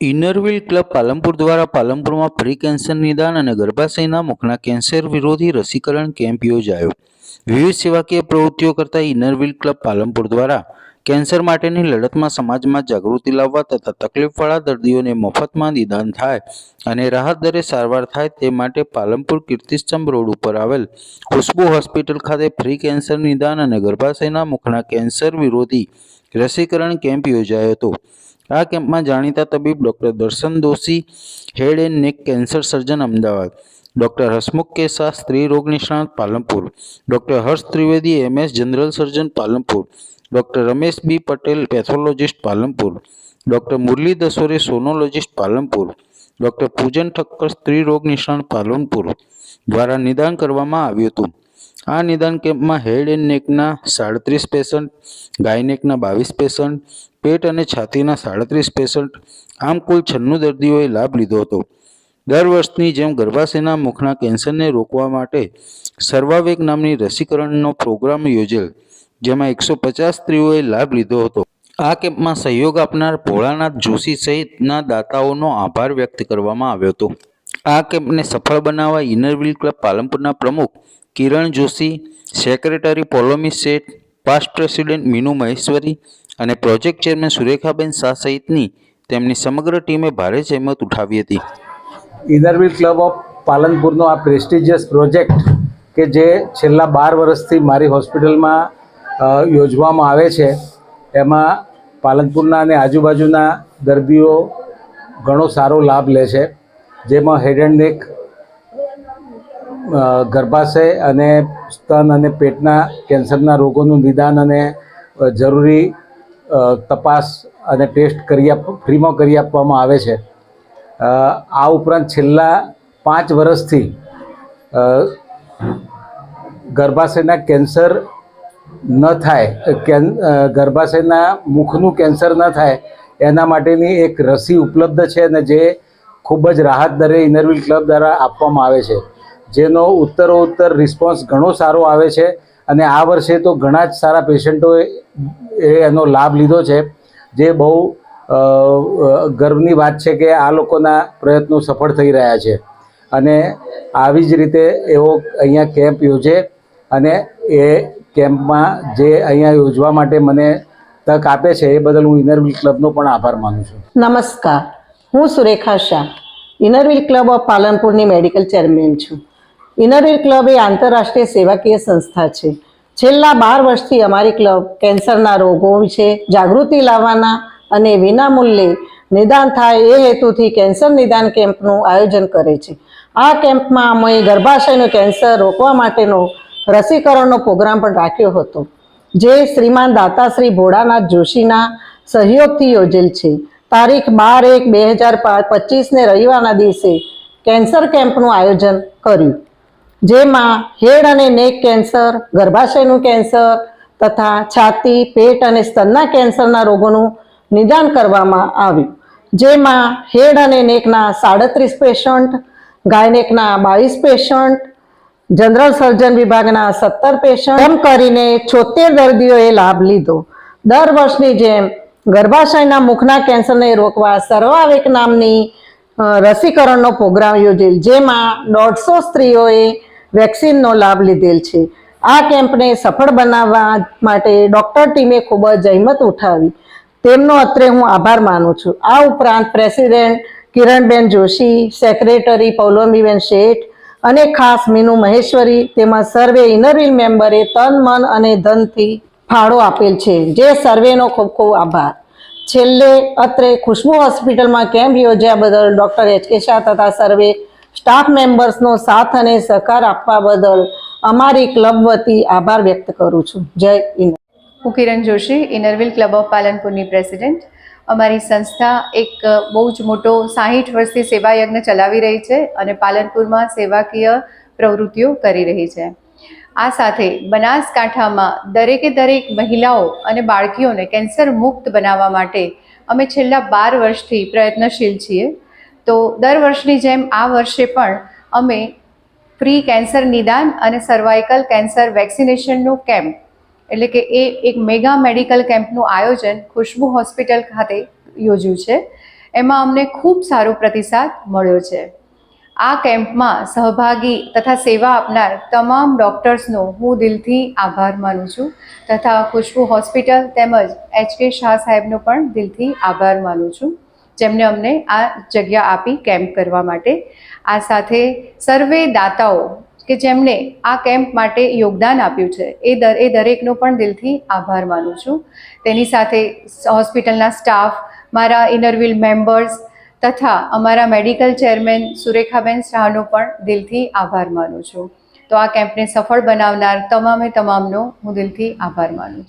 ઇનરવ્હીલ club Palanpur દ્વારા પાલનપુરમાં pre cancer નિદાન અને ગર્ભાશયના મુખના કેન્સર વિરોધી રસીકરણ કેમ્પ યોજાયો. વિવિધ સેવાકીય પ્રવૃત્તિઓ કરતા ઇનરવિલ ક્લબ પાલનપુર દ્વારા કેન્સર માટેની લડતમાં સમાજમાં જાગૃતિ લાવવા તથા તકલીફવાળા દર્દીઓને મફતમાં નિદાન થાય અને રાહત દરે સારવાર થાય તે માટે પાલનપુર કીર્તિસ્તંભ રોડ ઉપર આવેલ ખુશ્બુ હોસ્પિટલ ખાતે ફ્રી કેન્સર નિદાન અને ગર્ભાશયના મુખના કેન્સર વિરોધી રસીકરણ કેમ્પ યોજાયો હતો. આ કેમ્પમાં જાણીતા તબીબ doctor Darshan Doshi, head and neck cancer surgeon Ahmedabad, doctor Hasmukh Kesa સ્ત્રી રોગ નિષ્ણાત Palanpur, doctor Harsh Trivedi, MS general surgeon Palanpur, doctor Ramesh B Patel, pathologist Palanpur, doctor Murali Dasore, sonologist Palanpur, doctor Pujan Thakkar, સ્ત્રી રોગ નિષ્ણાત પાલનપુર દ્વારા નિદાન કરવામાં આવ્યું હતું. આ નિદાન કેમ્પમાં હેડ એન્ડ નેકના સાડત્રીસ પેશન્ટ, ગાયનેકના બાવીસ પેશન્ટ, પેટ અને છાતીના સાડત્રીસ પેશન્ટ, આમ કુલ છન્નું દર્દીઓએ લાભ લીધો હતો. દર વર્ષની જેમ ગર્ભાશયના મુખના કેન્સરને રોકવા માટે સર્વાવેગ નામની રસીકરણનો પ્રોગ્રામ યોજેલ, જેમાં એકસો પચાસ સ્ત્રીઓએ લાભ લીધો હતો. આ કેમ્પમાં સહયોગ આપનાર ભોળાનાથ જોશી સહિતના દાતાઓનો આભાર વ્યક્ત કરવામાં આવ્યો હતો. આ કેમ્પને સફળ બનાવવા ઇનરવિલ ક્લબ પાલનપુરના પ્રમુખ કિરણ જોશી સેક્રેટરી પોલોમી શેઠ પાસ્ટ પ્રેસિડેન્ટ મીનુ મહેશ્વરી અને પ્રોજેક્ટ ચેરમેન સુરેખાબેન શાહ સહિતની તેમની સમગ્ર ટીમે ભારે જહેમત ઉઠાવી હતી. ઇનરવીલ ક્લબ ઓફ પાલનપુરનો આ પ્રેસ્ટિજિયસ પ્રોજેક્ટ કે જે છેલ્લા બાર વર્ષથી મારી હોસ્પિટલમાં યોજવામાં આવે છે, એમાં પાલનપુરના અને આજુબાજુના દર્દીઓ ઘણો સારો લાભ લે છે. જેમાં હેડ એન્ડ નેક ગર્ભાશય અને સ્તન અને પેટના કેન્સરના રોગોનું નિદાન અને જરૂરી તપાસ અને ટેસ્ટ કરી આપ, ફ્રીમાં કરી આપવામાં આવે છે. આ ઉપરાંત છેલ્લા પાંચ વર્ષથી ગર્ભાશયના કેન્સર ન થાય કેન ગર્ભાશયના મુખનું કેન્સર ન થાય, એના માટેની એક રસી ઉપલબ્ધ છે અને જે ખૂબ જ રાહત દરે ઇનરવિલ ક્લબ દ્વારા આપવામાં આવે છે. જેનો ઉત્તરોત્તર રિસ્પોન્સ ઘણો સારો આવે છે અને આ વર્ષે તો ઘણા જ સારા પેશન્ટોએ એનો લાભ લીધો છે. જે બહુ ગર્વની વાત છે કે આ લોકોના પ્રયત્નો સફળ થઈ રહ્યા છે. અને આવી જ રીતે એવો અહીંયા કેમ્પ યોજે અને એ કેમ્પમાં જે અહીંયા યોજવા માટે મને તક આપે છે એ બદલ હું ઇનરવિલ ક્લબનો પણ આભાર માનું છું. નમસ્કાર. હું Surekha Shah Inner Wheel club of પાલનપુરની medical chairman છું. ઇનરવીલ ક્લબ એ આંતરરાષ્ટ્રીય સેવાકીય સંસ્થા છે. છેલ્લા બાર વર્ષથી અમારી ક્લબ કેન્સરના રોગો વિશે જાગૃતિ લાવવાના અને વિનામૂલ્યે નિદાન થાય એ હેતુથી કેન્સર નિદાન કેમ્પનું આયોજન કરે છે. આ કેમ્પમાં અમે ગર્ભાશયનું કેન્સર રોકવા માટેનો રસીકરણનો પ્રોગ્રામ પણ રાખ્યો હતો, જે શ્રીમાન દાતાશ્રી ભોળાનાથ જોશીના સહયોગથી યોજેલ છે. તારીખ બાર એક બે હજાર પચીસને રવિવારના દિવસે કેન્સર કેમ્પનું આયોજન કર્યું. જેમાં હેડ અને નેક કેન્સર, ગર્ભાશયનું કેન્સર તથા છાતી, પેટ અને સ્તનના કેન્સરના રોગોનું નિદાન કરવામાં આવ્યું. જેમાં હેડ અને નેકના સાડત્રીસ પેશન્ટ, ગાયનેકના બાવીસ પેશન્ટ, જનરલ સર્જન વિભાગના સત્તર પેશન્ટ. એમ કરીને છોતેર દર્દીઓએ લાભ લીધો. દર વર્ષની જેમ ગર્ભાશયના મુખના કેન્સરને રોકવા સર્વાવેક નામની રસીકરણનો પ્રોગ્રામ યોજેલ. જેમાં દોઢસો સ્ત્રીઓએ વેક્સિનનો લાભ લીધેલ છે. આ કેમ્પને સફળ બનાવવા માટે ડોક્ટર ટીમે ખૂબ જ જહેમત ઉઠાવી. તેમનો અત્રે હું આભાર માનું છું. આ ઉપરાંત પ્રેસિડેન્ટ કિરણબેન જોશી, સેક્રેટરી પૌલોમીબેન શેઠ અને ખાસ મીનુ મહેશ્વરી તેમાં સર્વે ઇનરવિલ મેમ્બરે તન, મન અને ધનથી ફાળો આપેલ છે. જે સર્વેનો ખૂબ ખૂબ આભાર. છેલ્લે અત્રે ખુશ્બુ હોસ્પિટલમાં કેમ્પ યોજ્યા બદલ ડૉક્ટર એચ કે શાહ તથા સર્વે સ્ટાફ મેમ્બર્સનો સાથ અને સહકાર આપવા બદલ અમારી ક્લબ વતી આભાર વ્યક્ત કરું છું. જય ઇનર હું Kiran Joshi Inner Wheel club of પાલનપુરની president અમારી સંસ્થા એક બહુ જ મોટો સાહીઠ વર્ષથી સેવા યજ્ઞ ચલાવી રહી છે અને પાલનપુરમાં સેવાકીય પ્રવૃત્તિઓ કરી રહી છે. આ સાથે બનાસકાંઠામાં દરેકે દરેક મહિલાઓ અને બાળકીઓને કેન્સર મુક્ત બનાવવા માટે અમે છેલ્લા બાર વર્ષથી પ્રયત્નશીલ છીએ. તો દર વર્ષની જેમ આ વર્ષે પણ અમે ફ્રી કેન્સર નિદાન અને સર્વાઇકલ કેન્સર વેક્સિનેશનનું કેમ્પ એટલે કે એ એક મેગા મેડિકલ કેમ્પનું આયોજન ખુશ્બુ હોસ્પિટલ ખાતે યોજ્યું છે. એમાં અમને ખૂબ સારો પ્રતિસાદ મળ્યો છે. આ કેમ્પમાં સહભાગી તથા સેવા આપનાર તમામ ડૉક્ટર્સનો હું દિલથી આભાર માનું છું તથા ખુશ્બુ હોસ્પિટલ તેમજ એચ કે શાહ સાહેબનો પણ દિલથી આભાર માનું છું. જેમને અમને આ જગ્યા આપી કેમ્પ કરવા માટે. આ સાથે સર્વે દાતાઓ કે જેમણે આ કેમ્પ માટે યોગદાન આપ્યું છે, એ દર, એ દરેકનો પણ દિલથી આભાર માનું છું. તેની સાથે હોસ્પિટલના સ્ટાફ, મારા ઇનરવિલ મેમ્બર્સ તથા અમારા મેડિકલ ચેરમેન સુરેખાબેન શાહનો પણ દિલથી આભાર માનું છું. તો આ કેમ્પને સફળ બનાવનાર તમામે તમામનો હું દિલથી આભાર માનું છું.